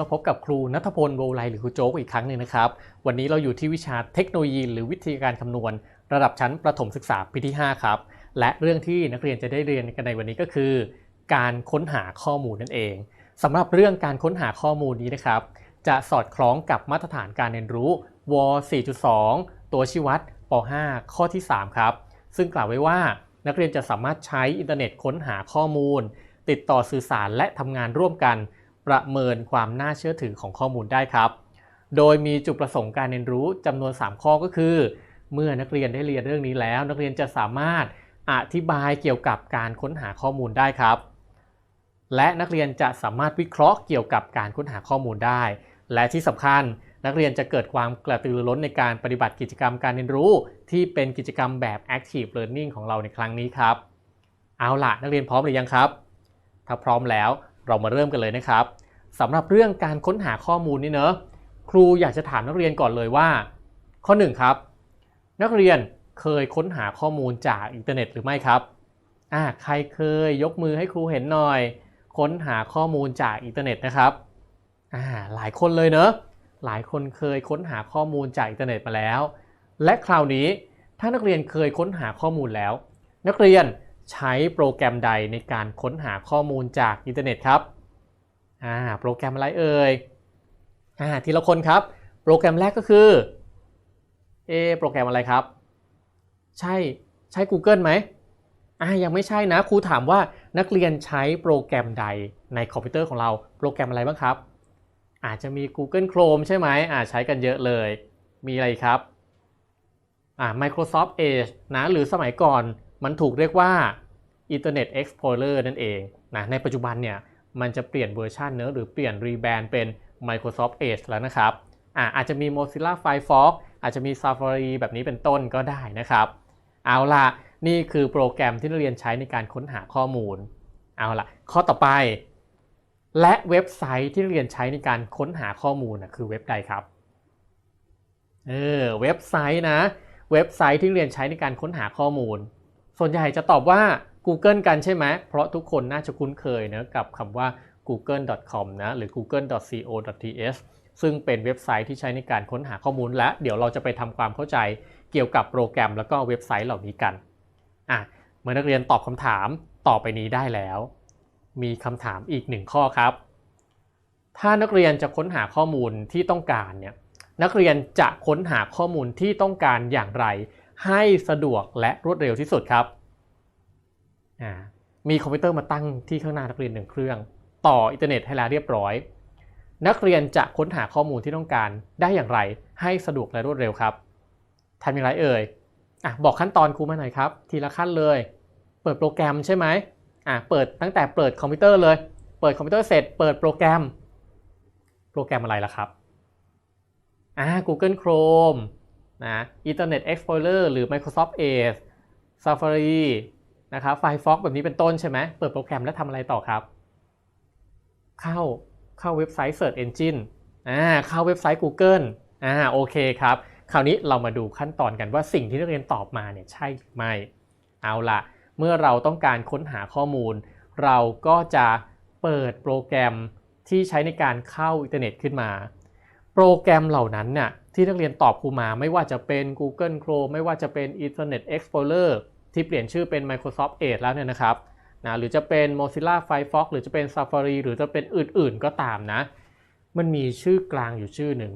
มาพบกับครูนัทพลโวไลหรือครูโจ๊กอีกครั้งหนึ่งนะครับ วันนี้เราอยู่ที่วิชาเทคโนโลยี หรือวิทยาการคำนวณ ระดับชั้นประถมศึกษาปีที่ 5 ครับ และเรื่องที่นักเรียนจะได้เรียนกันในวันนี้ก็คือ การค้นหาข้อมูลนั่นเองสำหรับเรื่องการค้นหาข้อมูลนี้นะครับ จะสอดคล้องกับมาตรฐานการเรียนรู้ว 4.2 ตัวชี้วัดป .5 ข้อที่ 3 ครับ ซึ่งกล่าวไว้ว่านักเรียนจะสามารถใช้อินเทอร์เน็ตค้นหาข้อมูล ติดต่อสื่อสารและทำงานร่วมกัน ประเมินความน่าเชื่อถือของข้อมูลได้ครับ โดยมีจุดประสงค์การเรียนรู้จำนวน 3 ข้อก็คือ เมื่อนักเรียนได้เรียนเรื่องนี้แล้ว นักเรียนจะสามารถอธิบายเกี่ยวกับการค้นหาข้อมูลได้ครับ และนักเรียนจะสามารถวิเคราะห์เกี่ยวกับการค้นหาข้อมูลได้ และที่สำคัญนักเรียนจะเกิดความกระตือรือร้นในการปฏิบัติกิจกรรมการเรียนรู้ ที่เป็นกิจกรรมแบบ Active Learning ของเราในครั้งนี้ครับ เอาล่ะ นักเรียนพร้อมหรือยังครับ ถ้าพร้อมแล้ว เรามาเริ่มกันเลยนะครับสำหรับเรื่องการค้นหาข้อมูลนี่เนอะครูอยากจะถามนักเรียนก่อนเลยว่า ข้อ1ครับ นักเรียนเคยค้นหาข้อมูลจากอินเทอร์เน็ตหรือไม่ครับอ่าใครเคยยกมือให้ครูเห็นหน่อย ค้นหาข้อมูลจากอินเทอร์เน็ตนะครับอ่าหลายคนเลยเนอะหลายคนเคยค้นหาข้อมูลจากอินเทอร์เน็ตมาแล้ว และคราวนี้ถ้านักเรียนเคยค้นหาข้อมูลแล้ว นักเรียน ใช้โปรแกรมใดในการค้นหาข้อมูลจากอินเทอร์เน็ตครับอ่าโปรแกรมอะไรเอ่ยอ่าทีละคนครับ โปรแกรมแรกก็คือเอโปรแกรมอะไรครับ ใช่ใช้ Google ไหมอ่ายังไม่ใช่นะครูถามว่านักเรียนใช้โปรแกรมใดในคอมพิวเตอร์ของเราโปรแกรมอะไรบ้างครับ อาจจะมี Google Chrome ใช่ไหมอ่าใช้กันเยอะเลย มีอะไรครับอ่า Microsoft Edge นะหรือสมัยก่อน มันถูกเรียกว่า Internet Explorer นั่นเองนะในปัจจุบันเนี่ยมันจะเปลี่ยนเวอร์ชันเนื้อหรือเปลี่ยนรีแบรนด์เป็น Microsoft Edge แล้วนะครับอ่าอาจจะมี Mozilla Firefox อาจจะมี Safari แบบนี้เป็นต้นก็ได้นะครับ เอาล่ะ นี่คือโปรแกรมที่นักเรียนใช้ในการค้นหาข้อมูล เอาล่ะ ข้อต่อไป และเว็บไซต์ที่นักเรียนใช้ในการค้นหาข้อมูลนะคือเว็บใดครับเออเว็บไซต์นะ เว็บไซต์ที่นักเรียนใช้ในการค้นหาข้อมูล ส่วนใหญ่จะตอบว่า Google กันใช่ไหม เพราะทุกคนน่าจะคุ้นเคยนะกับคำว่า google.com นะหรือ google.co.th ซึ่งเป็นเว็บไซต์ที่ใช้ในการค้นหาข้อมูล และเดี๋ยวเราจะไปทำความเข้าใจเกี่ยวกับโปรแกรมแล้วก็เว็บไซต์เหล่านี้กันอะเมื่อนักเรียนตอบคำถามต่อไปนี้ได้แล้ว มีคำถามอีกหนึ่งข้อครับ ถ้านักเรียนจะค้นหาข้อมูลที่ต้องการเนี่ยนักเรียนจะค้นหาข้อมูลที่ต้องการอย่างไร ให้สะดวกและรวดเร็วที่สุดครับ มีคอมพิวเตอร์มาตั้งที่ข้างหน้านักเรียนหนึ่งเครื่อง ต่ออินเทอร์เน็ตให้แล้วเรียบร้อย นักเรียนจะค้นหาข้อมูลที่ต้องการได้อย่างไรให้สะดวกและรวดเร็วครับทำอย่างไรเอ่ยอะบอกขั้นตอนครูมาหน่อยครับ ทีละขั้นเลย เปิดโปรแกรมใช่ไหมอะเปิดตั้งแต่เปิดคอมพิวเตอร์เลย เปิดคอมพิวเตอร์เสร็จเปิดโปรแกรม โปรแกรมอะไรล่ะครับอ่า Google Chrome นะ Internet Explorer หรือ Microsoft Edge Safari นะครับ Firefox แบบนี้เป็นต้นใช่ไหม เปิดโปรแกรมแล้วทำอะไรต่อครับ เข้าเข้าเว็บไซต์ Search Engine อ่าเข้าเว็บไซต์ Google อ่าโอเคครับ คราวนี้เรามาดูขั้นตอนกันว่าสิ่งที่นักเรียนตอบมาเนี่ยใช่หรือไม่ เอาละเมื่อเราต้องการค้นหาข้อมูล เราก็จะเปิดโปรแกรมที่ใช้ในการเข้าอินเทอร์เน็ตขึ้นมา โปรแกรมเหล่านั้นน่ะ ที่นักเรียนตอบครูมาไม่ว่าจะเป็น Google Chrome ไม่ว่าจะเป็น Internet Explorer ที่เปลี่ยนชื่อเป็น Microsoft Edge แล้วเนี่ยนะครับนะหรือจะเป็น Mozilla Firefox หรือจะเป็น Safari หรือจะเป็นอื่นๆก็ตามนะ มันมีชื่อกลางอยู่ชื่อหนึ่ง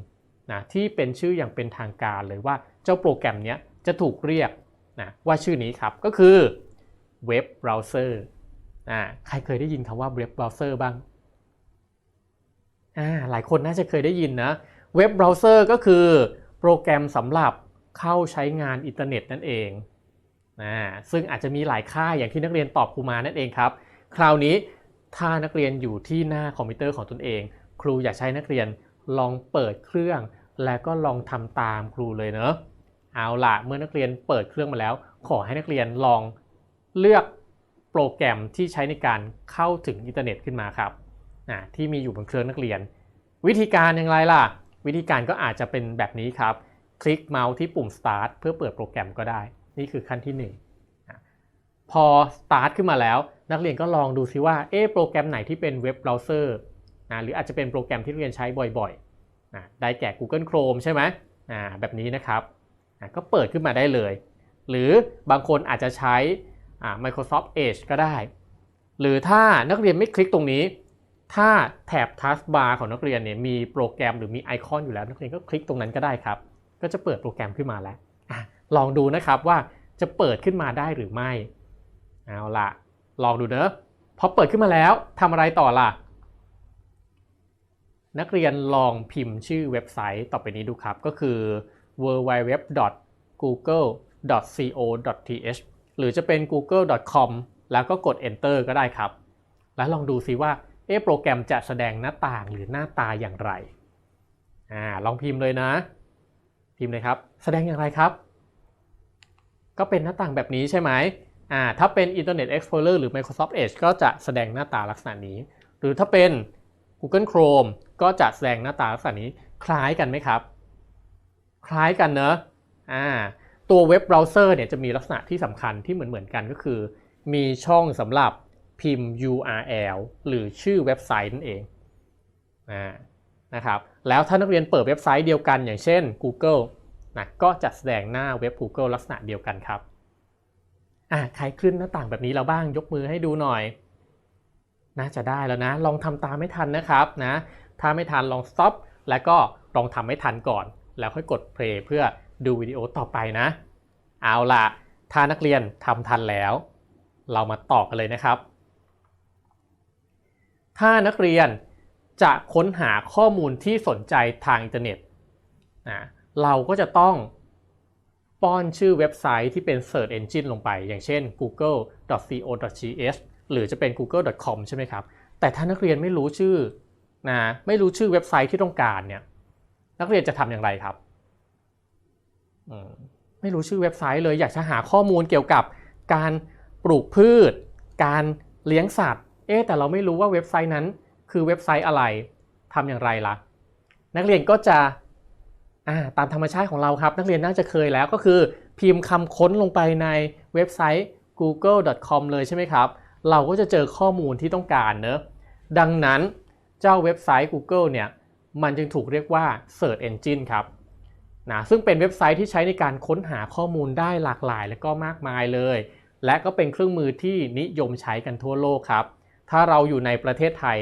นะที่เป็นชื่ออย่างเป็นทางการเลยว่าเจ้าโปรแกรมนี้จะถูกเรียกนะว่าชื่อนี้ครับก็คือเว็บเบราว์เซอร์ใครเคยได้ยินคำว่าเว็บเบราว์เซอร์บ้างอ่าหลายคนน่าจะเคยได้ยินนะ เว็บเบราว์เซอร์ก็คือโปรแกรมสำหรับเข้าใช้งานอินเทอร์เน็ตนั่นเองอ่าซึ่งอาจจะมีหลายค่ายอย่างที่นักเรียนตอบครูมานั่นเองครับ คราวนี้ถ้านักเรียนอยู่ที่หน้าคอมพิวเตอร์ของตนเอง ครูอยากใช้นักเรียนลองเปิดเครื่อง แล้วก็ลองทำตามครูเลยเนอะเอาล่ะเมื่อนักเรียนเปิดเครื่องมาแล้ว ขอให้นักเรียนลองเลือกโปรแกรมที่ใช้ในการเข้าถึงอินเทอร์เน็ตขึ้นมาครับที่มีอยู่บนเครื่องนักเรียน วิธีการอย่างไรล่ะ วิธีการก็อาจจะเป็นแบบนี้ครับ คลิกเมาส์ที่ปุ่ม start เพื่อเปิดโปรแกรมก็ได้ นี่คือขั้นที่ 1 พอ start ขึ้นมาแล้ว นักเรียนก็ลองดูซิว่าเอ๊โปรแกรมไหนที่เป็นเว็บเบราว์เซอร์นะหรืออาจจะเป็นโปรแกรมที่เรียนใช้บ่อยๆนะได้แก่ Google Chrome ใช่ไหมแบบนี้นะครับอะก็เปิดขึ้นมาได้เลย หรือบางคนอาจจะใช้ Microsoft Edge ก็ได้ หรือถ้านักเรียนไม่คลิกตรงนี้ ถ้าแถบ Taskbar ของนักเรียนเนี่ยมีโปรแกรมหรือมีไอคอนอยู่แล้วนักเรียนก็คลิกตรงนั้นก็ได้ครับ ก็จะเปิดโปรแกรมขึ้นมาแล้วอลองดูนะครับว่าจะเปิดขึ้นมาได้หรือไม่เอาล่ะลองดูเนอะพอเปิดขึ้นมาแล้วทำอะไรต่อล่ะ นักเรียนลองพิมพ์ชื่อเว็บไซต์ต่อไปนี้ดูครับ ก็คือ www.google.co.th หรือจะเป็น google.com แล้วก็กด enter ก็ได้ครับ แล้วลองดูซิว่า อ๊ะโปรแกรมจะแสดงหน้าต่างหรือหน้าตาอย่างไรอ่าลองพิมพ์เลยนะ พิมพ์เลยครับ แสดงอย่างไรครับ ก็เป็นหน้าต่างแบบนี้ใช่ไหมอ่าถ้าเป็น Internet Explorer หรือ Microsoft Edge ก็จะแสดงหน้าตาลักษณะนี้ หรือถ้าเป็น Google Chrome ก็จะแสดงหน้าตาลักษณะนี้คล้ายกันไหมครับ คล้ายกันเนอะอ่าตัวเว็บเบราว์เซอร์เนี่ยจะมีลักษณะที่สำคัญที่เหมือนเหมือนๆกันก็คือ มีช่องสำหรับ พิมพ์ URL หรือชื่อเว็บไซต์นั่นเองนะครับแล้วถ้านักเรียนเปิดเว็บไซต์เดียวกัน อย่างเช่น Google นะก็จะแสดงหน้าเว็บ Google ลักษณะเดียวกันครับอ่าใครขึ้นหน้าต่างแบบนี้แล้วบ้างยกมือให้ดูหน่อย น่าจะได้แล้วนะ ลองทำตามไม่ทันนะครับนะถ้าไม่ทันลอง stop แล้วก็ลองทำให้ทันก่อน แล้วค่อยกด play เพื่อดูวิดีโอต่อไปนะ เอาล่ะ ถ้านักเรียนทำทันแล้ว เรามาต่อกันเลยนะครับ ถ้านักเรียนจะค้นหาข้อมูลที่สนใจทางอินเทอร์เน็ตนะเราก็จะต้องป้อนชื่อเว็บไซต์ที่เป็น Search Engine ลงไป อย่างเช่น google.co.th หรือจะเป็น google.com ใช่ไหมครับ แต่ถ้านักเรียนไม่รู้ชื่อนะไม่รู้ชื่อเว็บไซต์ที่ต้องการเนี่ยนักเรียนจะทำอย่างไรครับ ไม่รู้ชื่อเว็บไซต์เลยอยากจะหาข้อมูลเกี่ยวกับการปลูกพืช การเลี้ยงสัตว์ อ๊แต่เราไม่รู้ว่าเว็บไซต์นั้น คือเว็บไซต์อะไรทำอย่างไรล่ะ นักเรียนก็จะาตามธรรมชาติของเราครับ นักเรียนน่าจะเคยแล้วก็คือ พิมพ์คำค้นลงไปในเว็บไซต์ google.com เลยใช่ไหมครับ เราก็จะเจอข้อมูลที่ต้องการเนอะดังนั้นเจ้าเว็บไซต์ Google เนี่ยมันจึงถูกเรียกว่า Search Engine ครับนะซึ่งเป็นเว็บไซต์ที่ใช้ในการค้นหาข้อมูลได้หลากหลายและก็มากมายเลย และก็เป็นเครื่องมือที่นิยมใช้กันทั่วโลกครับ ถ้าเราอยู่ในประเทศไทย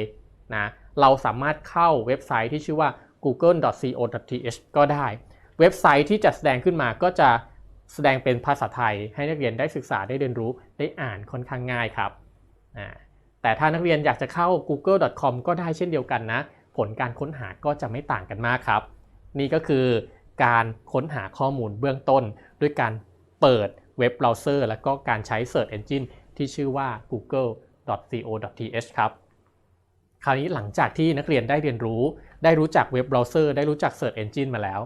นะเราสามารถเข้าเว็บไซต์ที่ชื่อว่า google.co.th ก็ได้ เว็บไซต์ที่จะแสดงขึ้นมาก็จะแสดงเป็นภาษาไทย ให้นักเรียนได้ศึกษาได้เรียนรู้ได้อ่านค่อนข้างง่ายครับแต่ถ้านักเรียนอยากจะเข้า google.com ก็ได้เช่นเดียวกันนะ ผลการค้นหาก็จะไม่ต่างกันมากครับ นี่ก็คือการค้นหาข้อมูลเบื้องต้น ด้วยการเปิดเว็บเบราว์เซอร์ และก็การใช้ Search Engine ที่ชื่อว่า google .co.th ครับคราวนี้หลังจากที่นักเรียนได้เรียนรู้ ได้รู้จักเว็บเบราว์เซอร์ได้รู้จัก Search Engine มาแล้ว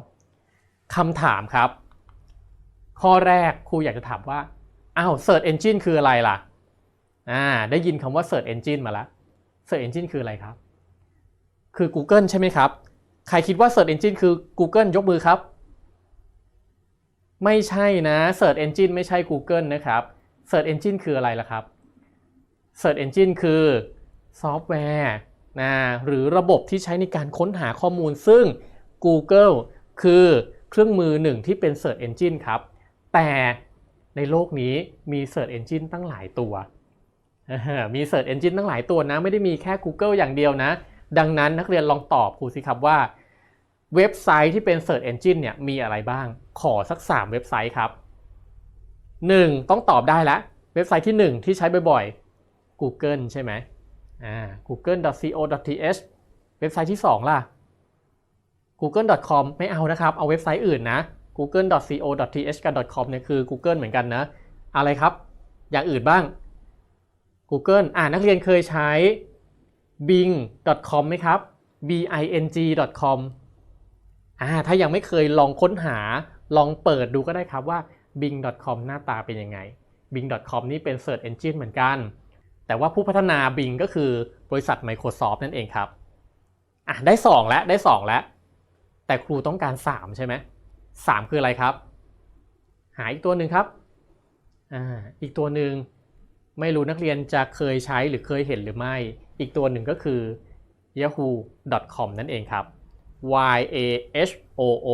คำถามครับ ข้อแรกครูอยากจะถามว่าอ้าว Search Engine คืออะไรล่ะอ่าได้ยินคำว่า Search Engine มาแล้ว Search Engine คืออะไรครับ คือ Google ใช่ไหมครับ ใครคิดว่า Search Engine คือ Google ยกมือครับ ไม่ใช่นะ Search Engine ไม่ใช่ Google นะครับ Search Engine คืออะไรล่ะครับ Search Engine คือซอฟต์แวร์นะหรือระบบที่ใช้ในการค้นหาข้อมูล ซึ่ง Google คือเครื่องมือหนึ่งที่เป็น Search Engine ครับ แต่ในโลกนี้มี Search Engine ตั้งหลายตัว มี Search Engine ตั้งหลายตัวนะ ไม่ได้มีแค่ Google อย่างเดียวนะ ดังนั้นนักเรียนลองตอบครูสิครับว่า เว็บไซต์ที่เป็น Search Engine เนี่ยมีอะไรบ้าง ขอสัก 3 เว็บไซต์ครับ 1. ต้องตอบได้แล้วเว็บไซต์ที่ 1 ที่ใช้บ่อยๆ Google ใช่ไหมอ่า google.co.th เว็บไซต์ที่ 2 ล่ะ google.com ไม่เอานะครับ เอาเว็บไซต์อื่นนะ google.co.th กับ .com เนี่ยคือ Google เหมือนกันนะ อะไรครับ อย่างอื่นบ้าง Google อ่านักเรียนเคยใช้ bing.com ไหมครับ bing.com อ่าถ้ายังไม่เคยลองค้นหาลองเปิดดูก็ได้ครับว่า bing.com หน้าตาเป็นยังไง bing.com นี่เป็น Search Engine เหมือนกัน แต่ว่าผู้พัฒนา Bing ก็คือบริษัท Microsoft นั่นเองครับอะได้ 2 แล้วได้ 2 แล้ว แต่ครูต้องการ 3 ใช่ไหม3คืออะไรครับ หาอีกตัวหนึ่งครับอ่าอีกตัวหนึ่งไม่รู้นักเรียนจะเคยใช้หรือเคยเห็นหรือไม่ อีกตัวหนึ่งก็คือ yahoo.com นั่นเองครับ y a h o o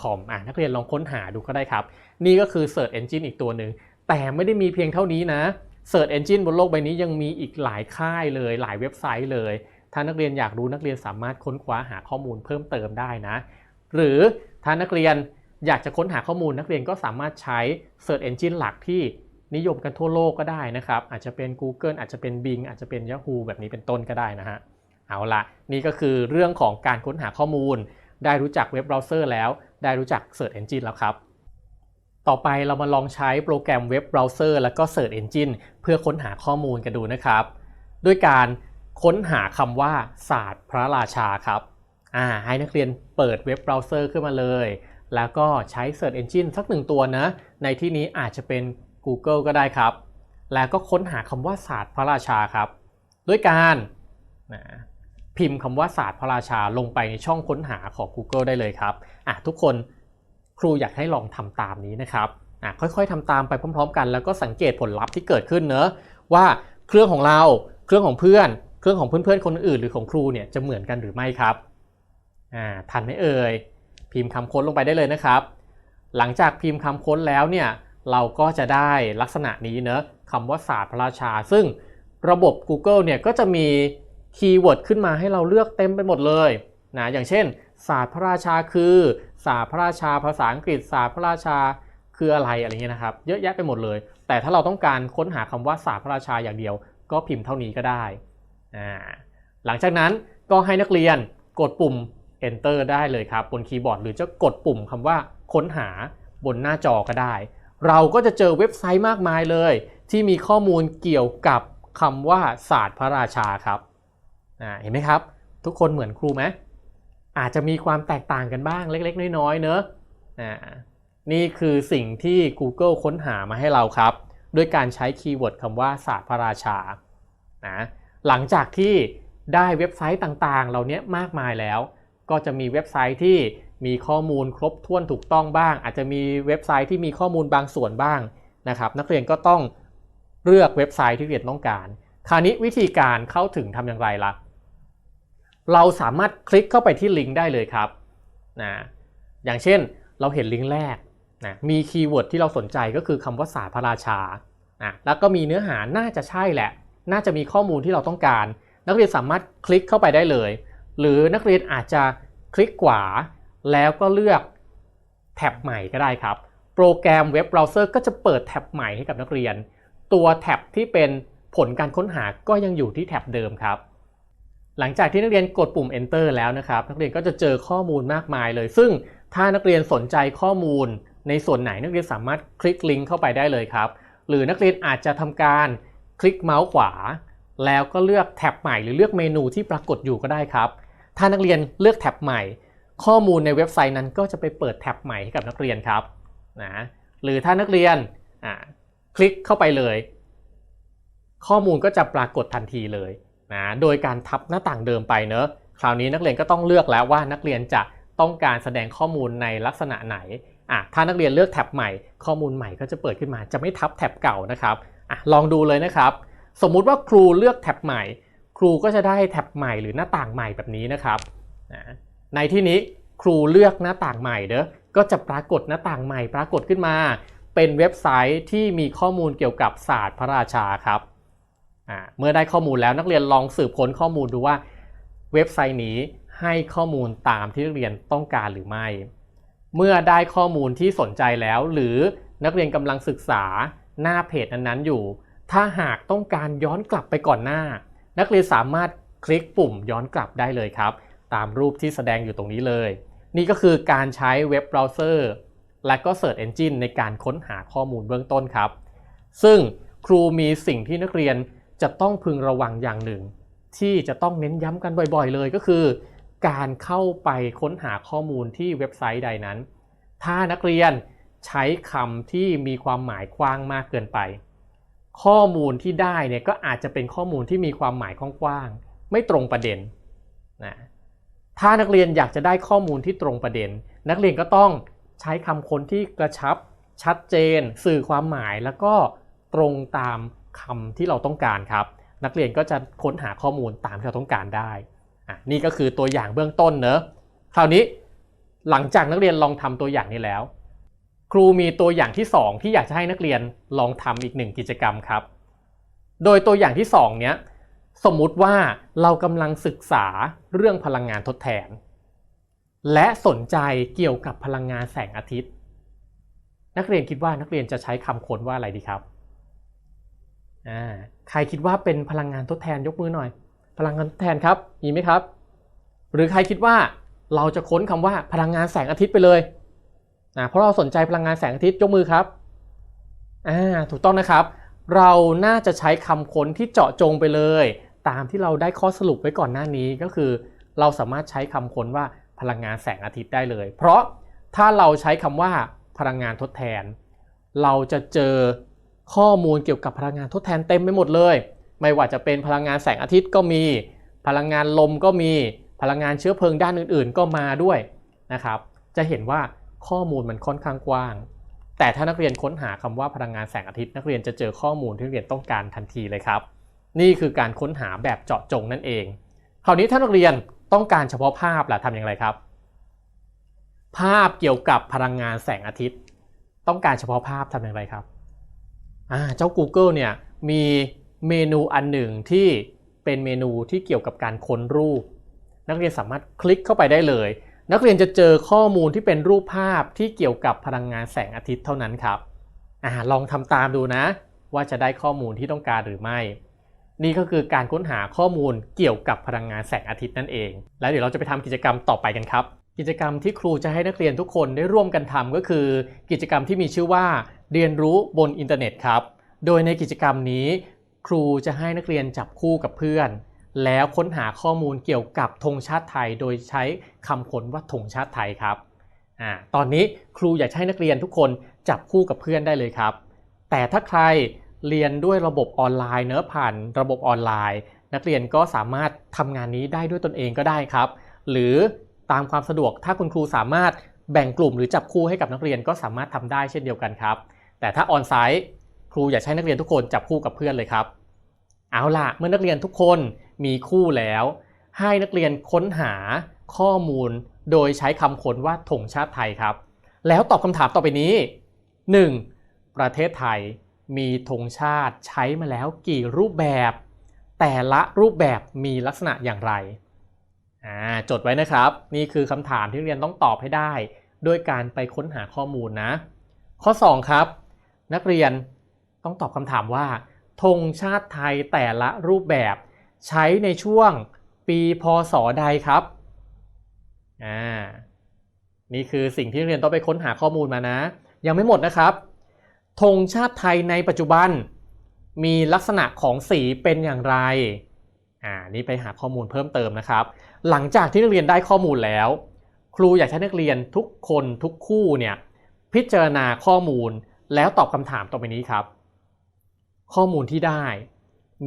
com อะนักเรียนลองค้นหาดูก็ได้ครับ นี่ก็คือ Search Engine อีกตัวหนึ่ง แต่ไม่ได้มีเพียงเท่านี้นะ Search Engine บนโลกใบนี้ยังมีอีกหลายค่ายเลย หลายเว็บไซต์เลย ถ้านักเรียนอยากรู้นักเรียนสามารถค้นคว้าหาข้อมูลเพิ่มเติมได้นะ หรือถ้านักเรียนอยากจะค้นหาข้อมูลนักเรียนก็สามารถใช้ Search Engine หลักที่นิยมกันทั่วโลกก็ได้นะครับ อาจจะเป็น Google อาจจะเป็น Bing อาจจะเป็น Yahoo แบบนี้เป็นต้นก็ได้นะฮะ เอาละนี่ก็คือเรื่องของการค้นหาข้อมูล ได้รู้จักเว็บเบราว์เซอร์แล้ว ได้รู้จัก Search Engine แล้วครับ ต่อไปเรามาลองใช้โปรแกรมเว็บเบราว์เซอร์แล้วก็ Search Engine เพื่อค้นหาข้อมูลกันดูนะครับ ด้วยการค้นหาคำว่าศาสตร์พระราชาครับอ่าให้นักเรียนเปิดเว็บเบราว์เซอร์ขึ้นมาเลย แล้วก็ใช้ Search Engine สักหนึ่งตัวนะ ในที่นี้อาจจะเป็น Google ก็ได้ครับ แล้วก็ค้นหาคำว่าศาสตร์พระราชาครับ ด้วยการนะพิมพ์คำว่าศาสตร์พระราชาลงไปในช่องค้นหาของ Google ได้เลยครับอะทุกคน รูอยากให้ลองทำตามนี้นะครับค่อยๆทำตามไปพร้อม ๆ กัน แล้วก็สังเกตผลลัพธ์ที่เกิดขึ้นเนอะว่าเครื่องของเราเครื่องของเพื่อน เครื่องของเพื่อนๆคนอื่นหรือของครูเนี่ยจะเหมือนกันหรือไม่ครับอ่าทันไหมเอ่ยพิมพ์คำค้นลงไปได้เลยนะครับ หลังจากพิมพ์คำค้นแล้วเนี่ยเราก็จะได้ลักษณะนี้เนอะคำว่าศาสตร์พระราชา ซึ่งระบบ Google เนี่ยก็จะมีคีย์เวิร์ดขึ้นมาให้เราเลือกเต็มไปหมดเลยนะอย่างเช่น ศาสตร์พระราชาคือ ศาสตร์พระราชาภาษาอังกฤษศาสตร์พระราชาคืออะไรอะไรเงี้ยนะครับ เยอะแยะไปหมดเลย แต่ถ้าเราต้องการค้นหาคำว่าศาสตร์พระราชาอย่างเดียว ก็พิมพ์เท่านี้ก็ได้อ่าหลังจากนั้นก็ให้นักเรียนกดปุ่ม enter ได้เลยครับ บนคีย์บอร์ด หรือจะกดปุ่มคำว่าค้นหาบนหน้าจอก็ได้ เราก็จะเจอเว็บไซต์มากมายเลย ที่มีข้อมูลเกี่ยวกับคำว่าศาสตร์พระราชาครับเห็นไหมครับ ทุกคนเหมือนครูไหม อาจจะมีความแตกต่างกันบ้างเล็กๆ น้อยๆ เนอะอ่านี่คือสิ่งที่ Google ค้นหามาให้เราครับ ด้วยการใช้คีย์เวิร์ดคำว่าศาสตร์พระราชานะหลังจากที่ได้เว็บไซต์ต่างๆ เหล่านี้มากมายแล้ว ก็จะมีเว็บไซต์ที่มีข้อมูลครบถ้วนถูกต้องบ้าง อาจจะมีเว็บไซต์ที่มีข้อมูลบางส่วนบ้างนะครับ นักเรียนก็ต้องเลือกเว็บไซต์ที่เรียนต้องการ คราวนี้วิธีการเข้าถึงทำอย่างไรล่ะ เราสามารถคลิกเข้าไปที่ลิงก์ได้เลยครับนะอย่างเช่นเราเห็นลิงก์แรกนะมีคีย์เวิร์ดที่เราสนใจก็คือคำว่าศารพระราชานะแล้วก็มีเนื้อหาน่าจะใช่แหละ น่าจะมีข้อมูลที่เราต้องการ นักเรียนสามารถคลิกเข้าไปได้เลย หรือนักเรียนอาจจะคลิกขวา แล้วก็เลือกแท็บใหม่ก็ได้ครับ โปรแกรมเว็บเบราว์เซอร์ก็จะเปิดแท็บใหม่ให้กับนักเรียน ตัวแท็บที่เป็นผลการค้นหาก็ยังอยู่ที่แท็บเดิมครับ หลังจากที่นักเรียนกดปุ่ม enter แล้วนะครับ นักเรียนก็จะเจอข้อมูลมากมายเลย ซึ่งถ้านักเรียนสนใจข้อมูล ในส่วนไหนนักเรียนสามารถคลิกลิงก์เข้าไปได้เลยครับ หรือนักเรียนอาจจะทำการคลิกเมาส์ขวา แล้วก็เลือกแท็บใหม่หรือเลือกเมนูที่ปรากฏอยู่ก็ได้ครับ ถ้านักเรียนเลือกแท็บใหม่ ข้อมูลในเว็บไซต์นั้นก็จะไปเปิดแท็บใหม่ให้กับนักเรียนครับนะหรือถ้านักเรียนคลิกเข้าไปเลย ข้อมูลก็จะปรากฏทันทีเลย นะโดยการทับหน้าต่างเดิมไปเนอะคราวนี้นักเรียนก็ต้องเลือกแล้วว่านักเรียนจะต้องการแสดงข้อมูลในลักษณะไหนอะถ้านักเรียนเลือกแท็บใหม่ ข้อมูลใหม่ก็จะเปิดขึ้นมา จะไม่ทับแท็บเก่านะครับอะลองดูเลยนะครับ สมมุติว่าครูเลือกแท็บใหม่ ครูก็จะได้แท็บใหม่หรือหน้าต่างใหม่แบบนี้นะครับในที่นี้ครูเลือกหน้าต่างใหม่เด้อก็จะปรากฏหน้าต่างใหม่ปรากฏขึ้นมา เป็นเว็บไซต์ที่มีข้อมูลเกี่ยวกับศาสตร์พระราชาครับ เมื่อได้ข้อมูลแล้วนักเรียนลองสืบค้นข้อมูลดูว่าเว็บไซต์นี้ให้ข้อมูลตามที่นักเรียนต้องการหรือไม่ เมื่อได้ข้อมูลที่สนใจแล้ว หรือนักเรียนกำลังศึกษาหน้าเพจนั้นๆอยู่ ถ้าหากต้องการย้อนกลับไปก่อนหน้า นักเรียนสามารถคลิกปุ่มย้อนกลับได้เลยครับ ตามรูปที่แสดงอยู่ตรงนี้เลย นี่ก็คือการใช้เว็บเบราว์เซอร์และก็ Search Engine ในการค้นหาข้อมูลเบื้องต้นครับ ซึ่งครูมีสิ่งที่นักเรียน จะต้องพึงระวังอย่างหนึ่ง ที่จะต้องเน้นย้ำกันบ่อยๆ เลยก็คือ การเข้าไปค้นหาข้อมูลที่เว็บไซต์ใดนั้น ถ้านักเรียนใช้คำที่มีความหมายกว้างมากเกินไป ข้อมูลที่ได้เนี่ยก็อาจจะเป็นข้อมูลที่มีความหมายกว้างๆไม่ตรงประเด็นนะถ้านักเรียนอยากจะได้ข้อมูลที่ตรงประเด็น นักเรียนก็ต้องใช้คำค้นที่กระชับชัดเจน สื่อความหมายแล้วก็ตรงตาม คำที่เราต้องการครับ นักเรียนก็จะค้นหาข้อมูลตามที่เราต้องการได้อะนี่ก็คือตัวอย่างเบื้องต้นเนอะคราวนี้หลังจากนักเรียนลองทำตัวอย่างนี้แล้ว ครูมีตัวอย่างที่ 2 ที่อยากจะให้นักเรียนลองทำอีกหนึ่งกิจกรรมครับ โดยตัวอย่างที่ 2 เนี้ยสมมุติว่าเรากำลังศึกษาเรื่องพลังงานทดแทน และสนใจเกี่ยวกับพลังงานแสงอาทิตย์ นักเรียนคิดว่านักเรียนจะใช้คำค้นว่าอะไรดีครับ ใครคิดว่าเป็นพลังงานทดแทนยกมือหน่อย พลังงานทดแทนครับมีไหมครับ หรือใครคิดว่าเราจะค้นคำว่าพลังงานแสงอาทิตย์ไปเลยนะเพราะเราสนใจพลังงานแสงอาทิตย์ยกมือครับอ่าถูกต้องนะครับ เราน่าจะใช้คำค้นที่เจาะจงไปเลย ตามที่เราได้ข้อสรุปไว้ก่อนหน้านี้ก็คือ เราสามารถใช้คำค้นว่าพลังงานแสงอาทิตย์ได้เลย เพราะถ้าเราใช้คำว่าพลังงานทดแทน เราจะเจอ ข้อมูลเกี่ยวกับพลังงานทดแทนเต็มไปหมดเลย ไม่ว่าจะเป็นพลังงานแสงอาทิตย์ก็มี พลังงานลมก็มี พลังงานเชื้อเพลิงด้านอื่นๆ ก็มาด้วยนะครับ จะเห็นว่าข้อมูลมันค่อนข้างกว้าง แต่ถ้านักเรียนค้นหาคำว่าพลังงานแสงอาทิตย์ นักเรียนจะเจอข้อมูลที่นักเรียนต้องการทันทีเลยครับ นี่คือการค้นหาแบบเจาะจงนั่นเอง คราวนี้ถ้านักเรียนต้องการเฉพาะภาพล่ะทำอย่างไรครับ ภาพเกี่ยวกับพลังงานแสงอาทิตย์ ต้องการเฉพาะภาพทำอย่างไรครับ เจ้า Google เนี่ยมีเมนูอันหนึ่งที่เป็นเมนูที่เกี่ยวกับการค้นรูป นักเรียนสามารถคลิกเข้าไปได้เลย นักเรียนจะเจอข้อมูลที่เป็นรูปภาพที่เกี่ยวกับพลังงานแสงอาทิตย์เท่านั้นครับอลองทำตามดูนะ ว่าจะได้ข้อมูลที่ต้องการหรือไม่ นี่ก็คือการค้นหาข้อมูลเกี่ยวกับพลังงานแสงอาทิตย์นั่นเอง แล้วเดี๋ยวเราจะไปทำกิจกรรมต่อไปกันครับ กิจกรรมที่ครูจะให้นักเรียนทุกคนได้ร่วมกันทำก็คือ กิจกรรมที่มีชื่อว่าเรียนรู้บนอินเทอร์เน็ตครับ โดยในกิจกรรมนี้ ครูจะให้นักเรียนจับคู่กับเพื่อน แล้วค้นหาข้อมูลเกี่ยวกับธงชาติไทย โดยใช้คำค้นว่าธงชาติไทยครับอ่าตอนนี้ครูอยากให้นักเรียนทุกคนจับคู่กับเพื่อนได้เลยครับ แต่ถ้าใครเรียนด้วยระบบออนไลน์เนื้อผ่านระบบออนไลน์ นักเรียนก็สามารถทำงานนี้ได้ด้วยตนเองก็ได้ครับ หรือ ตามความสะดวก ถ้าคุณครูสามารถแบ่งกลุ่มหรือจับคู่ให้กับนักเรียนก็สามารถทำได้เช่นเดียวกันครับ แต่ถ้าออนไซต์ครูอยากให้นักเรียนทุกคนจับคู่กับเพื่อนเลยครับ เอาล่ะเมื่อนักเรียนทุกคนมีคู่แล้ว ให้นักเรียนค้นหาข้อมูล โดยใช้คำค้นว่าธงชาติไทยครับ แล้วตอบคำถามต่อไปนี้ 1. ประเทศไทยมีธงชาติใช้มาแล้วกี่รูปแบบ แต่ละรูปแบบมีลักษณะอย่างไร อ่าจดไว้นะครับ นี่คือคำถามที่เรียนต้องตอบให้ได้ ด้วยการไปค้นหาข้อมูลนะ ข้อ 2 ครับ นักเรียนต้องตอบคำถามว่าธงชาติไทยแต่ละรูปแบบใช้ในช่วงปีพศใดครับอ่านี่คือสิ่งที่เรียนต้องไปค้นหาข้อมูลมานะ ยังไม่หมดนะครับธงชาติไทยในปัจจุบัน มีลักษณะของสีเป็นอย่างไรอ่านี่ไปหาข้อมูลเพิ่มเติมนะครับ หลังจากที่นักเรียนได้ข้อมูลแล้ว ครูอยากให้นักเรียนทุกคนทุกคู่เนี่ยพิจารณาข้อมูลแล้วตอบคำถามต่อไปนี้ครับ ข้อมูลที่ได้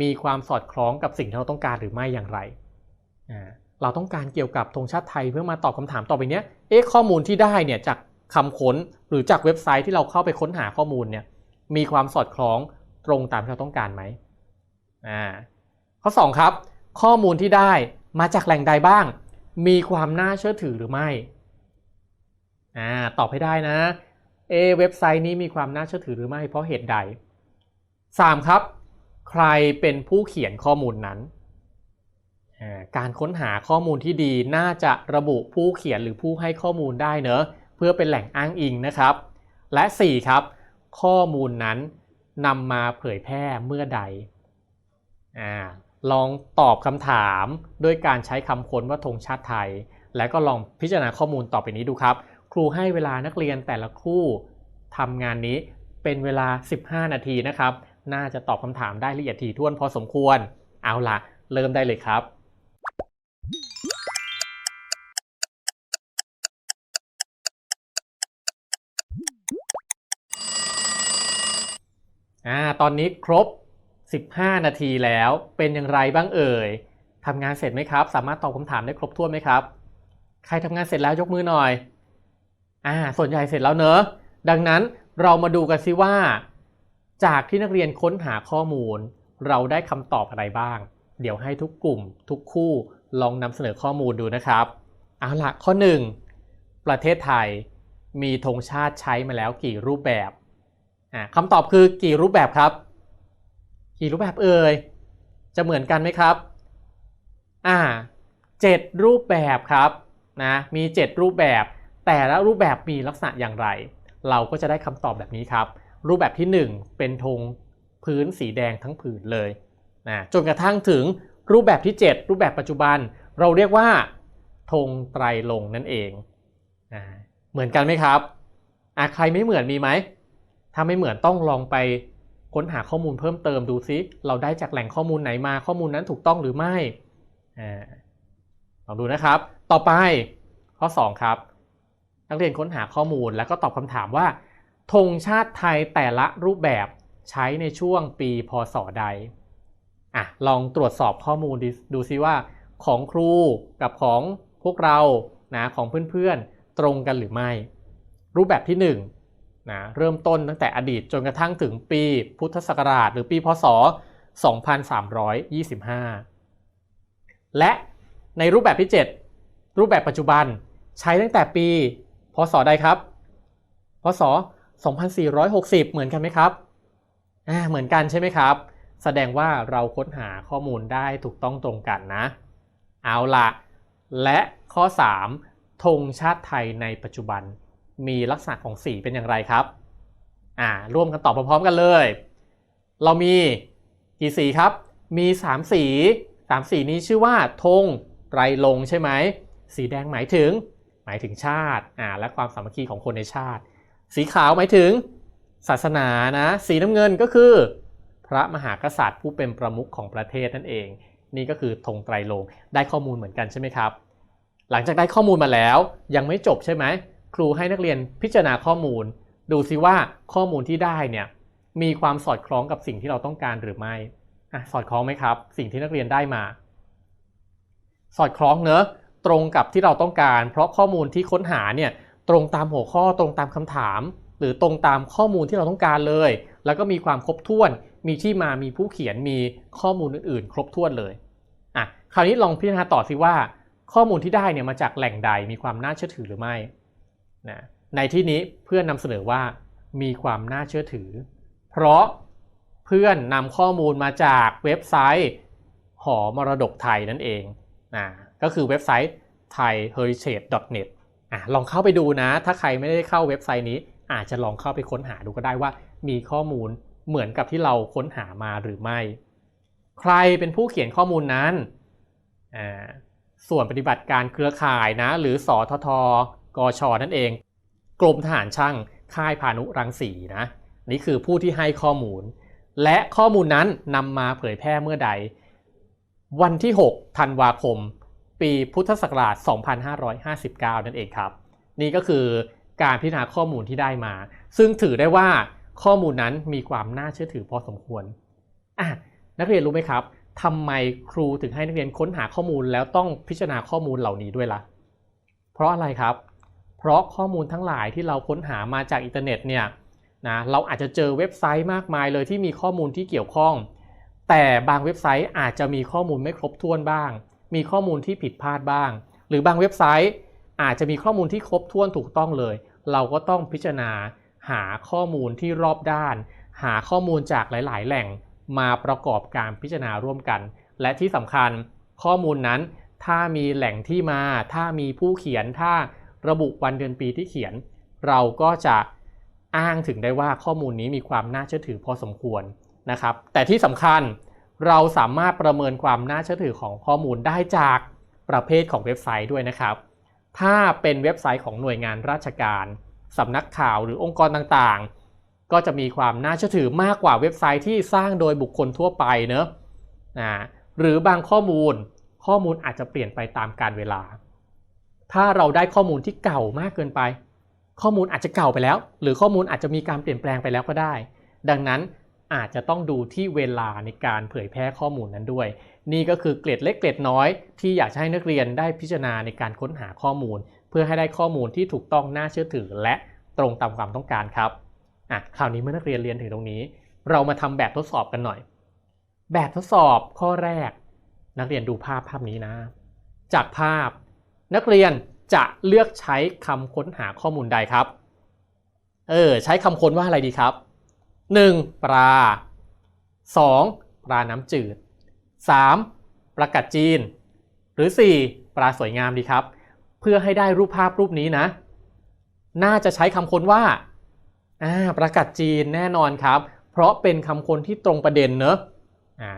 มีความสอดคล้องกับสิ่งที่เราต้องการหรือไม่อย่างไรเราต้องการเกี่ยวกับธงชาติไทยเพื่อมาตอบคำถามต่อไปนี้เอ๊ะข้อมูลที่ได้เนี่ยจากคำค้นหรือจากเว็บไซต์ที่เราเข้าไปค้นหาข้อมูลเนี่ยมีความสอดคล้องตรงตามที่เราต้องการไหมอ่าข้อ 2 ครับ ข้อมูลที่ได้ มาจากแหล่งใดบ้าง มีความน่าเชื่อถือหรือไม่อ่าตอบให้ได้นะเอเว็บไซต์นี้มีความน่าเชื่อถือหรือไม่เพราะเหตุใด 3. ครับ ใครเป็นผู้เขียนข้อมูลนั้น การค้นหาข้อมูลที่ดีน่าจะระบุผู้เขียนหรือผู้ให้ข้อมูลได้เนอะเพื่อเป็นแหล่งอ้างอิงนะครับ และ 4 ครับ ข้อมูลนั้นนำมาเผยแพร่เมื่อใดอ ลองตอบคำถามด้วยการใช้คำค้นว่าธงชาติไทย และก็ลองพิจารณาข้อมูลต่อไปนี้ดูครับ ครูให้เวลานักเรียนแต่ละคู่ทำงานนี้เป็นเวลา 15 นาทีนะครับ น่าจะตอบคำถามได้ละเอียดถี่ถ้วนพอสมควร เอาล่ะเริ่มได้เลยครับ อ่า ตอนนี้ครบ 15 นาทีแล้วเป็นอย่างไรบ้างเอ่ยทำงานเสร็จไหมครับ สามารถตอบคำถามได้ครบถ้วนไหมครับ ใครทำงานเสร็จแล้วยกมือหน่อยอ่าส่วนใหญ่เสร็จแล้วเนอะดังนั้นเรามาดูกันซิว่า จากที่นักเรียนค้นหาข้อมูล เราได้คำตอบอะไรบ้าง เดี๋ยวให้ทุกกลุ่ม ทุกคู่ลองนำเสนอข้อมูลดูนะครับเอาละข้อ 1 ประเทศไทยมีธงชาติใช้มาแล้วกี่รูปแบบอ่าคำตอบคือกี่รูปแบบครับ กี่รูปแบบเอ่ย จะเหมือนกันไหมครับ อ่าเจ็ดรูปแบบครับนะมี 7 รูปแบบ แต่ละรูปแบบมีลักษณะอย่างไร เราก็จะได้คำตอบแบบนี้ครับ รูปแบบที่ 1 เป็นธงพื้นสีแดงทั้งผืนเลยนะจนกระทั่งถึงรูปแบบที่ 7 รูปแบบปัจจุบัน เราเรียกว่าธงไตรลงนั่นเองอ่าเหมือนกันไหมครับอะใครไม่เหมือนมีไหมถ้าไม่เหมือนต้องลองไป ค้นหาข้อมูลเพิ่มเติมดูซิ เราได้จากแหล่งข้อมูลไหนมาข้อมูลนั้นถูกต้องหรือไม่ลองดูนะครับ ต่อไปข้อ 2 ครับ นักเรียนค้นหาข้อมูลแล้วก็ตอบคำถามว่าธงชาติไทยแต่ละรูปแบบใช้ในช่วงปีพศใดอะลองตรวจสอบข้อมูลดูดูซิว่า ของครูกับของพวกเรานะของเพื่อนๆตรงกันหรือไม่ รูปแบบที่ 1 นะเริ่มต้นตั้งแต่อดีตจนกระทั่งถึงปีพุทธศักราช หรือปีพศ 2325 และในรูปแบบที่ 7 รูปแบบปัจจุบันใช้ตั้งแต่ปี พศใดครับ พศ 2460 เหมือนกันไหมครับเหมือนกันใช่ไหมครับ แสดงว่าเราค้นหาข้อมูลได้ถูกต้องตรงกันนะ เอาละและข้อ 3ธงชาติไทยในปัจจุบัน มีลักษณะของสีเป็นอย่างไรครับอ่าร่วมกันตอบพร้อมๆกันเลย เรามีกี่สีครับ มี 3 สี 3 สีนี้ชื่อว่าธงไตรลงใช่ไหม สีแดงหมายถึง หมายถึงชาติอ่าและความสามัคคีของคนในชาติ สีขาวหมายถึงศาสนานะ สีน้ำเงินก็คือ พระมหากษัตริย์ผู้เป็นประมุขของประเทศนั่นเอง นี่ก็คือธงไตรลงได้ข้อมูลเหมือนกันใช่ไหมครับ หลังจากได้ข้อมูลมาแล้วยังไม่จบใช่ไหม ครูให้นักเรียนพิจารณาข้อมูล ดูซิว่าข้อมูลที่ได้เนี่ยมีความสอดคล้องกับสิ่งที่เราต้องการหรือไม่อะสอดคล้องไหมครับ สิ่งที่นักเรียนได้มา สอดคล้องเนอะตรงกับที่เราต้องการ เพราะข้อมูลที่ค้นหาเนี่ยตรงตามหัวข้อตรงตามคำถาม หรือตรงตามข้อมูลที่เราต้องการเลย แล้วก็มีความครบถ้วน มีที่มามีผู้เขียนมีข้อมูลอื่นๆ ครบถ้วนเลยอะคราวนี้ลองพิจารณาต่อสิว่า ข้อมูลที่ได้เนี่ยมาจากแหล่งใดมีความน่าเชื่อถือหรือไม่ นะในที่นี้เพื่อนนำเสนอว่ามีความน่าเชื่อถือ เพราะเพื่อนนำข้อมูลมาจากเว็บไซต์หอมรดกไทยนั่นเองนะก็คือเว็บไซต์ thaiheritage.net อะลองเข้าไปดูนะ ถ้าใครไม่ได้เข้าเว็บไซต์นี้ อาจจะลองเข้าไปค้นหาดูก็ได้ว่า มีข้อมูลเหมือนกับที่เราค้นหามาหรือไม่ ใครเป็นผู้เขียนข้อมูลนั้นอ่าส่วนปฏิบัติการเครือข่ายนะ หรือสอทท กชนั่นเอง กรมทหารช่างค่ายพานุรังสีนะนี่คือผู้ที่ให้ข้อมูล และข้อมูลนั้นนำมาเผยแพร่เมื่อใด วันที่ 6 ธันวาคม ปีพุทธศักราช 2559 นั่นเองครับ นี่ก็คือการพิจารณาข้อมูลที่ได้มา ซึ่งถือได้ว่าข้อมูลนั้นมีความน่าเชื่อถือพอสมควรอะนักเรียนรู้ไหมครับทำไมครูถึงให้นักเรียนค้นหาข้อมูลแล้วต้องพิจารณาข้อมูลเหล่านี้ด้วยล่ะ เพราะอะไรครับ เพราะข้อมูลทั้งหลายที่เราค้นหามาจากอินเทอร์เน็ตเนี่ยนะเราอาจจะเจอเว็บไซต์มากมายเลยที่มีข้อมูลที่เกี่ยวข้อง แต่บางเว็บไซต์อาจจะมีข้อมูลไม่ครบถ้วนบ้าง มีข้อมูลที่ผิดพลาดบ้าง หรือบางเว็บไซต์อาจจะมีข้อมูลที่ครบถ้วนถูกต้องเลย เราก็ต้องพิจารณาหาข้อมูลที่รอบด้าน หาข้อมูลจากหลาย ๆ แหล่งมาประกอบการพิจารณาร่วมกัน และที่สำคัญข้อมูลนั้นถ้ามีแหล่งที่มา ถ้ามีผู้เขียน ถ้า ระบุวันเดือนปีที่เขียน เราก็จะอ้างถึงได้ว่าข้อมูลนี้มีความน่าเชื่อถือพอสมควรนะครับ แต่ที่สำคัญเราสามารถประเมินความน่าเชื่อถือของข้อมูลได้จากประเภทของเว็บไซต์ด้วยนะครับ ถ้าเป็นเว็บไซต์ของหน่วยงานราชการสำนักข่าวหรือองค์กรต่างๆ ก็จะมีความน่าเชื่อถือมากกว่าเว็บไซต์ที่สร้างโดยบุคคลทั่วไปเนอะนะหรือบางข้อมูลข้อมูลอาจจะเปลี่ยนไปตามกาลเวลา ถ้าเราได้ข้อมูลที่เก่ามากเกินไป ข้อมูลอาจจะเก่าไปแล้ว หรือข้อมูลอาจจะมีการเปลี่ยนแปลงไปแล้วก็ได้ ดังนั้นอาจจะต้องดูที่เวลาในการเผยแพร่ข้อมูลนั้นด้วย นี่ก็คือเกร็ดเล็กเกร็ดน้อย ที่อยากให้นักเรียนได้พิจารณาในการค้นหาข้อมูล เพื่อให้ได้ข้อมูลที่ถูกต้องน่าเชื่อถือ และตรงตามความต้องการครับอะคราวนี้เมื่อนักเรียนเรียนถึงตรงนี้ เรามาทำแบบทดสอบกันหน่อย แบบทดสอบข้อแรก นักเรียนดูภาพภาพนี้นะ จากภาพ นักเรียนจะเลือกใช้คำค้นหาข้อมูลใดครับ เออใช้คำค้นว่าอะไรดีครับ 1. ปลา 2. ปลาน้ำจืด 3. ปลากัดจีน หรือ 4. ปลาสวยงามดีครับ เพื่อให้ได้รูปภาพรูปนี้นะ น่าจะใช้คำค้นว่าอ่าปลากัดจีนแน่นอนครับ เพราะเป็นคำค้นที่ตรงประเด็นเนอะอ่า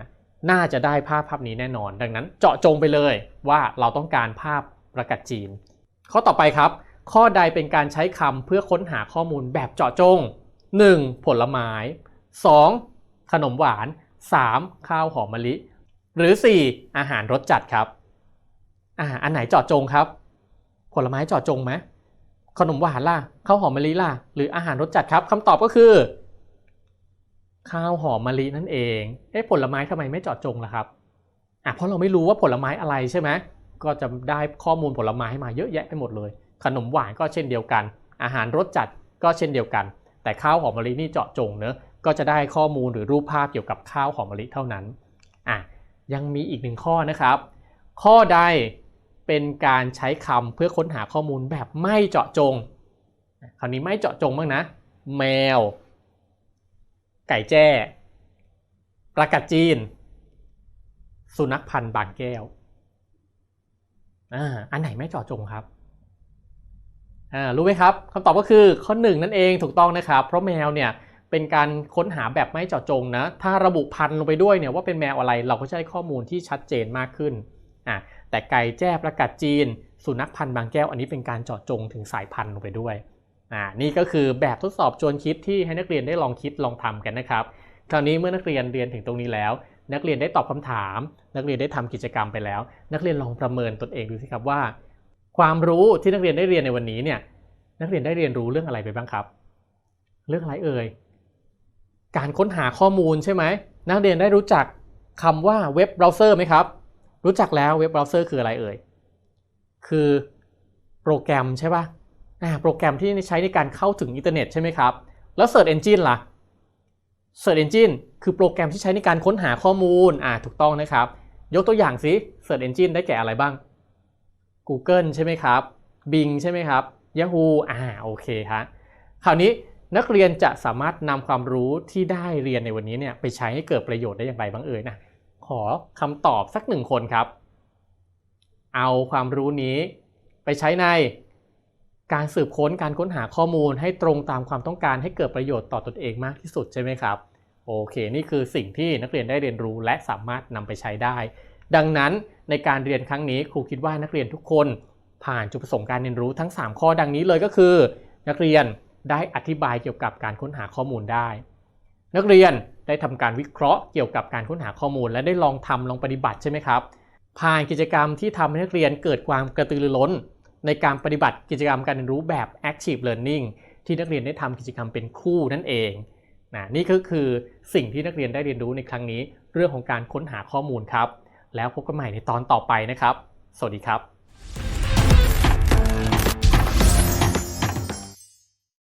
น่าจะได้ภาพภาพนี้แน่นอน ดังนั้นเจาะจงไปเลยว่าเราต้องการภาพ ประกัดจีน ข้อต่อไปครับ ข้อใดเป็นการใช้คำเพื่อค้นหาข้อมูลแบบเจาะจง 1. ผลไม้ 2. ขนมหวาน 3. ข้าวหอมมะลิ หรือ 4. อาหารรสจัดครับอ่าอันไหนเจาะจงครับ ผลไม้เจาะจงไหมขนมหวานล่ะข้าวหอมมะลิล่ะ หรืออาหารรสจัดครับคำตอบก็คือข้าวหอมมะลินั่นเองเอ๊ะผลไม้ทำไมไม่เจาะจงล่ะครับอะเพราะเราไม่รู้ว่าผลไม้อะไรใช่ไหม ก็จะได้ข้อมูลผลไม้มาเยอะแยะไปหมดเลย ขนมหวานก็เช่นเดียวกัน อาหารรสจัดก็เช่นเดียวกัน แต่ข้าวหอมมะลินี่เจาะจงเนอะก็จะได้ข้อมูลหรือรูปภาพเกี่ยวกับข้าวหอมมะลิเท่านั้นอะยังมีอีกหนึ่งข้อนะครับ ข้อใดเป็นการใช้คำเพื่อค้นหาข้อมูลแบบไม่เจาะจง คราวนี้ไม่เจาะจงบ้างนะ แมว ไก่แจ้ปลากัดจีน สุนัขพันธุ์บางแก้ว อ่าอันไหนไม่เจาะจงครับอ่ารู้ไหมครับคำตอบก็คือข้อหนึ่งนั่นเองถูกต้องนะครับ เพราะแมวเนี่ยเป็นการค้นหาแบบไม่เจาะจงนะ ถ้าระบุพันธุ์ลงไปด้วยเนี่ยว่าเป็นแมวอะไรเราก็จะได้ข้อมูลที่ชัดเจนมากขึ้นอ่าแต่ไก่แจ้ประกัดจีน สุนัขพันธุ์บางแก้วอันนี้เป็นการเจาะจงถึงสายพันธุ์ลงไปด้วยอ่านี่ก็คือแบบทดสอบชวนคิดที่ให้นักเรียนได้ลองคิดลองทำกันนะครับ คราวนี้เมื่อนักเรียนเรียนถึงตรงนี้แล้ว นักเรียนได้ตอบคำถาม นักเรียนได้ทำกิจกรรมไปแล้ว นักเรียนลองประเมินตนเองดูสิครับว่า ความรู้ที่นักเรียนได้เรียนในวันนี้เนี่ยนักเรียนได้เรียนรู้เรื่องอะไรไปบ้างครับ เรื่องอะไรเอ่ยการค้นหาข้อมูลใช่ไหมนักเรียนได้รู้จักคำว่าเว็บเบราว์เซอร์ไหมครับ รู้จักแล้วเว็บเบราว์เซอร์คืออะไรเอ่ยคือโปรแกรมใช่ปะ่ะโปรแกรมที่ใช้ในการเข้าถึงอินเทอร์เน็ตใช่ไหมครับ แล้ว Search Engine ล่ะ Search Engine คือโปรแกรมที่ใช้ในการค้นหาข้อมูล อ่า ถูกต้องนะครับ ยกตัวอย่างสิ Search Engine ได้แก่อะไรบ้าง Google ใช่ไหมครับ Bing ใช่ไหมครับ Yahoo อ่า โอเคฮะ คราวนี้นักเรียนจะสามารถนำความรู้ที่ได้เรียนในวันนี้เนี่ยไปใช้ให้เกิดประโยชน์ได้อย่างไรบ้างเอ่ยนะ ขอคำตอบสักหนึ่งคนครับ เอาความรู้นี้ไปใช้ในการสืบค้นการค้นหาข้อมูลให้ตรงตามความต้องการให้เกิดประโยชน์ต่อตนเองมากที่สุดใช่ไหมครับ โอเค นี่คือสิ่งที่นักเรียนได้เรียนรู้และสามารถนำไปใช้ได้ ดังนั้นในการเรียนครั้งนี้ครูคิดว่านักเรียนทุกคนผ่านจุดประสงค์การเรียนรู้ทั้ง 3 ข้อดังนี้เลยก็คือ นักเรียนได้อธิบายเกี่ยวกับการค้นหาข้อมูลได้ นักเรียนได้ทำการวิเคราะห์เกี่ยวกับการค้นหาข้อมูล และได้ลองทำลองปฏิบัติใช่ไหมครับ ผ่านกิจกรรมที่ทำให้นักเรียนเกิดความกระตือรือร้น ในการปฏิบัติกิจกรรมการเรียนรู้แบบ active learning ที่นักเรียนได้ทำกิจกรรมเป็นคู่นั่นเอง นะนี่ก็คือสิ่งที่นักเรียนได้เรียนรู้ในครั้งนี้ เรื่องของการค้นหาข้อมูลครับ แล้วพบกันใหม่ในตอนต่อไปนะครับ สวัสดีครับ